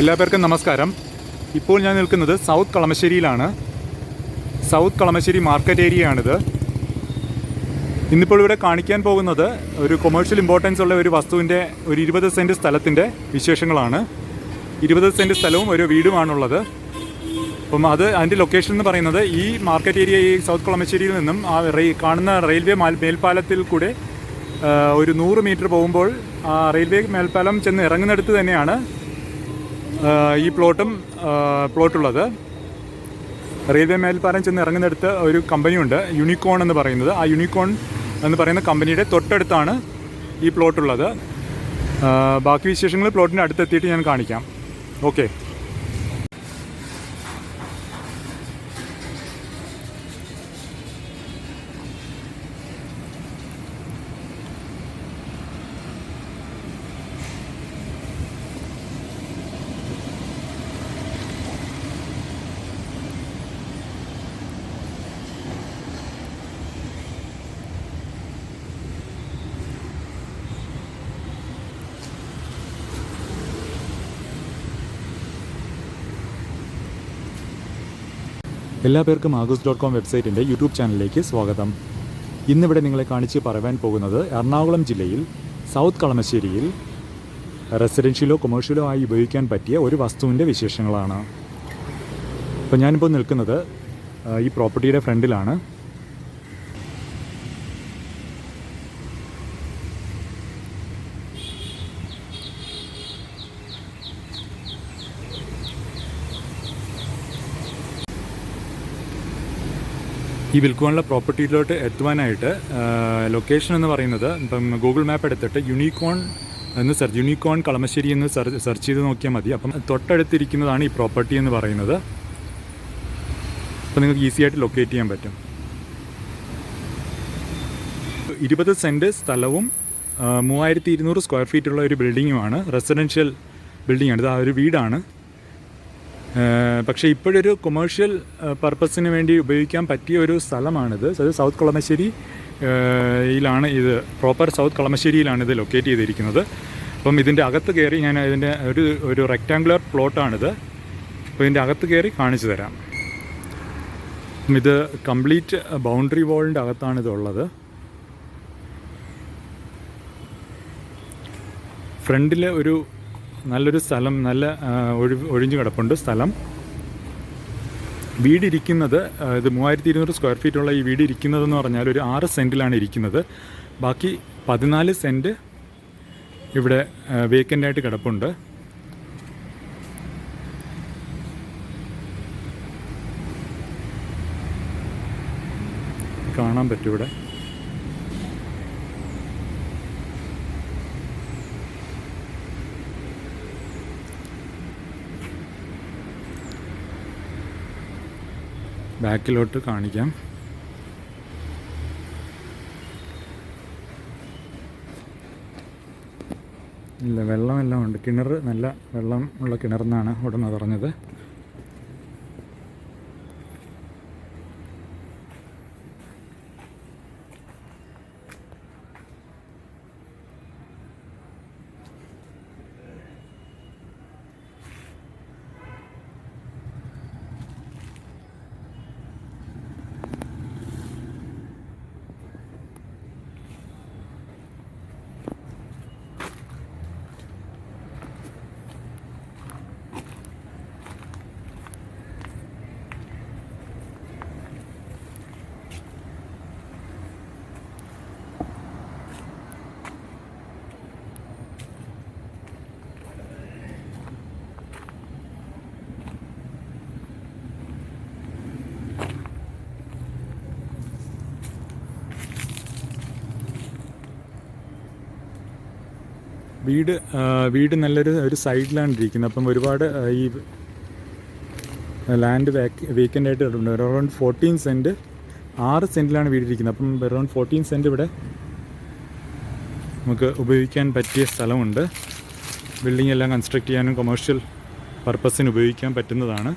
എല്ലാ പേർക്കും നമസ്കാരം. ഇപ്പോൾ ഞാൻ നിൽക്കുന്നത് സൗത്ത് കളമശ്ശേരിയിലാണ്. സൗത്ത് കളമശ്ശേരി മാർക്കറ്റ് ഏരിയയാണിത്. ഇന്നിപ്പോൾ ഇവിടെ കാണിക്കാൻ പോകുന്നത് ഒരു കൊമേഴ്ഷ്യൽ ഇമ്പോർട്ടൻസ് ഉള്ള ഒരു വസ്തുവിന്റെ ഒരു ഇരുപത് സെന്റ് സ്ഥലത്തിന്റെ വിശേഷങ്ങളാണ്. ഇരുപത് സെന്റ് സ്ഥലവും ഒരു വീടുമാണുള്ളത്. അപ്പം അത് അതിന്റെ ലൊക്കേഷൻ എന്ന് പറയുന്നത് ഈ മാർക്കറ്റ് ഏരിയ ഈ സൗത്ത് കളമശ്ശേരിയിൽ നിന്നും ആ കാണുന്ന റെയിൽവേ മാൽ മേൽപ്പാലത്തിൽ കൂടെ ഒരു നൂറ് മീറ്റർ പോകുമ്പോൾ ആ റെയിൽവേ മേൽപ്പാലം ചെന്ന് ഇറങ്ങുന്നിടത്ത് തന്നെയാണ് ഈ പ്ലോട്ടും പ്ലോട്ടുള്ളത്. റെയിൽവേ മേൽപ്പാലം ചെന്ന് ഇറങ്ങുന്നിടത്ത് ഒരു കമ്പനിയുണ്ട് യൂണിക്കോൺ എന്ന് പറയുന്നത്. ആ യൂണിക്കോൺ എന്ന് പറയുന്ന കമ്പനിയുടെ തൊട്ടടുത്താണ് ഈ പ്ലോട്ടുള്ളത്. ബാക്കി വിശേഷങ്ങൾ പ്ലോട്ടിന്റെ അടുത്തെത്തിയിട്ട് ഞാൻ കാണിക്കാം. ഓക്കെ. എല്ലാ പേർക്കും ആഗോസ് ഡോട്ട് കോം വെബ്സൈറ്റിന്റെ യൂട്യൂബ് ചാനലിലേക്ക് സ്വാഗതം. ഇന്നിവിടെ നിങ്ങളെ കാണിച്ച് പറയാൻ പോകുന്നത് എറണാകുളം ജില്ലയിൽ സൗത്ത് കളമശ്ശേരിയിൽ റെസിഡൻഷ്യലോ കൊമേഴ്ഷ്യലോ ആയി ഉപയോഗിക്കാൻ പറ്റിയ ഒരു വസ്തുവിന്റെ വിശേഷങ്ങളാണ്. അപ്പോൾ ഞാനിപ്പോൾ നിൽക്കുന്നത് ഈ പ്രോപ്പർട്ടിയുടെ ഫ്രണ്ടിലാണ്. ഈ വിൽക്കുവാനുള്ള പ്രോപ്പർട്ടിയിലോട്ട് എത്തുവാനായിട്ട് ലൊക്കേഷൻ എന്ന് പറയുന്നത് ഇപ്പം ഗൂഗിൾ മാപ്പ് എടുത്തിട്ട് യൂണിക്കോൺ എന്ന് സെർച്ച് യൂണിക്കോൺ കളമശ്ശേരി എന്ന് സെർച്ച് ചെയ്ത് നോക്കിയാൽ മതി. അപ്പം തൊട്ടടുത്തിരിക്കുന്നതാണ് ഈ പ്രോപ്പർട്ടി എന്ന് പറയുന്നത്. അപ്പോൾ നിങ്ങൾക്ക് ഈസി ആയിട്ട് ലൊക്കേറ്റ് ചെയ്യാൻ പറ്റും. ഇരുപത് സെന്റ് സ്ഥലവും മൂവായിരത്തി ഇരുന്നൂറ് സ്ക്വയർ ഫീറ്റുള്ള ഒരു ബിൽഡിങ്ങുമാണ് റെസിഡൻഷ്യൽ ബിൽഡിംഗ് ആണ്. ഇത് ആ ഒരു വീടാണ്. പക്ഷേ ഇപ്പോഴൊരു കൊമേഴ്ഷ്യൽ പർപ്പസിന് വേണ്ടി ഉപയോഗിക്കാൻ പറ്റിയ ഒരു സ്ഥലമാണിത്. അത് സൗത്ത് കളമശ്ശേരി ഏഹ് യിലാണ് ഇത്. പ്രോപ്പർ സൗത്ത് കളമശ്ശേരിയിലാണ് ഇത് ലൊക്കേറ്റ് ചെയ്തിരിക്കുന്നത്. അപ്പം ഇതിന്റെ അകത്ത് കയറി ഞാൻ ഇതിന്റെ ഒരു ഒരു റെക്റ്റാങ്കുലർ പ്ലോട്ടാണിത് അപ്പോൾ ഇതിന്റെ അകത്ത് കയറി കാണിച്ചു തരാം. ഇത് കംപ്ലീറ്റ് ബൗണ്ടറി വാളിന്റെ അകത്താണ് ഇതുള്ളത് ഫ്രണ്ടിൽ ഒരു നല്ലൊരു സ്ഥലം നല്ല ഒഴി ഒഴിഞ്ഞു കിടപ്പുണ്ട് സ്ഥലം. വീടിരിക്കുന്നത് ഇത് മൂവായിരത്തി ഇരുന്നൂറ് സ്ക്വയർ ഫീറ്റുള്ള ഈ വീട് ഇരിക്കുന്നതെന്ന് പറഞ്ഞാൽ ഒരു ആറ് സെന്റിലാണ് ഇരിക്കുന്നത്. ബാക്കി പതിനാല് സെന്റ് ഇവിടെ വേക്കന്റ് ആയിട്ട് കിടപ്പുണ്ട്. കാണാൻ പറ്റും ഇവിടെ. ബാക്കിലോട്ട് കാണിക്കാം. ഇല്ല വെള്ളമെല്ലാം ഉണ്ട്. കിണർ നല്ല വെള്ളം ഉള്ള കിണറെന്നാണ് ഉടനെ പറഞ്ഞത്. വീട് വീട് നല്ലൊരു ഒരു സൈഡിലാണ് ഇരിക്കുന്നത്. അപ്പം ഒരുപാട് ഈ ലാൻഡ് വേക്കന്റ് ആയിട്ട് കിടപ്പുണ്ട് അറൗണ്ട് ഫോർട്ടീൻ സെന്റ് ആറ് സെന്റിലാണ് വീട് ഇരിക്കുന്നത്. അപ്പം അറൗണ്ട് ഫോർട്ടീൻ സെന്റ് ഇവിടെ നമുക്ക് ഉപയോഗിക്കാൻ പറ്റിയ സ്ഥലമുണ്ട്. ബിൽഡിംഗ് എല്ലാം കൺസ്ട്രക്ട് ചെയ്യാനും കൊമേഴ്ഷ്യൽ പർപ്പസിന് ഉപയോഗിക്കാൻ പറ്റുന്നതാണ്.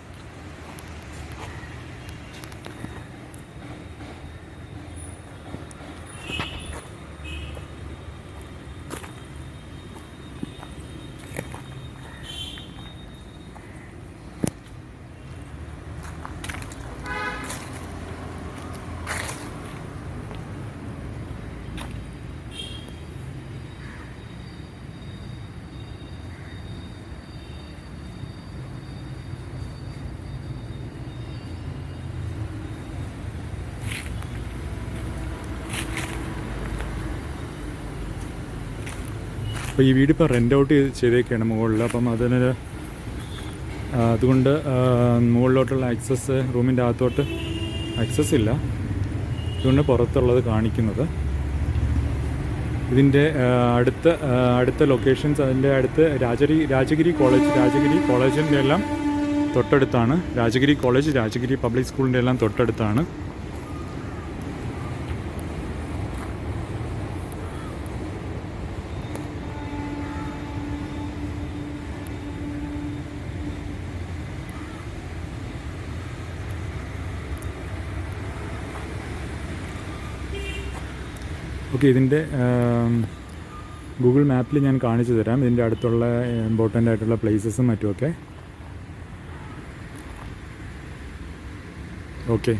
അപ്പോൾ ഈ വീട് ഇപ്പോൾ റെന്റ് ഔട്ട് ചെയ്തേക്കാണ് മുകളിൽ. അപ്പം അതിന് അതുകൊണ്ട് മുകളിലോട്ടുള്ള ആക്സസ് റൂമിന്റെ അകത്തോട്ട് ആക്സസ് ഇല്ല. അതുകൊണ്ട് പുറത്തുള്ളത് കാണിക്കുന്നത്. ഇതിന്റെ അടുത്ത അടുത്ത ലൊക്കേഷൻസ് അതിന്റെ അടുത്ത് രാജഗിരി രാജഗിരി കോളേജ് രാജഗിരി കോളേജിന്റെ എല്ലാം തൊട്ടടുത്താണ്. രാജഗിരി കോളേജ് രാജഗിരി പബ്ലിക് സ്കൂളിന്റെ എല്ലാം തൊട്ടടുത്താണ്. ഓക്കെ ഇതിന്റെ ഗൂഗിൾ മാപ്പിൽ ഞാൻ കാണിച്ചു തരാം. ഇതിന്റെ അടുത്തുള്ള ഇമ്പോർട്ടന്റ് ആയിട്ടുള്ള പ്ലേസസും മറ്റുമൊക്കെ ഓക്കെ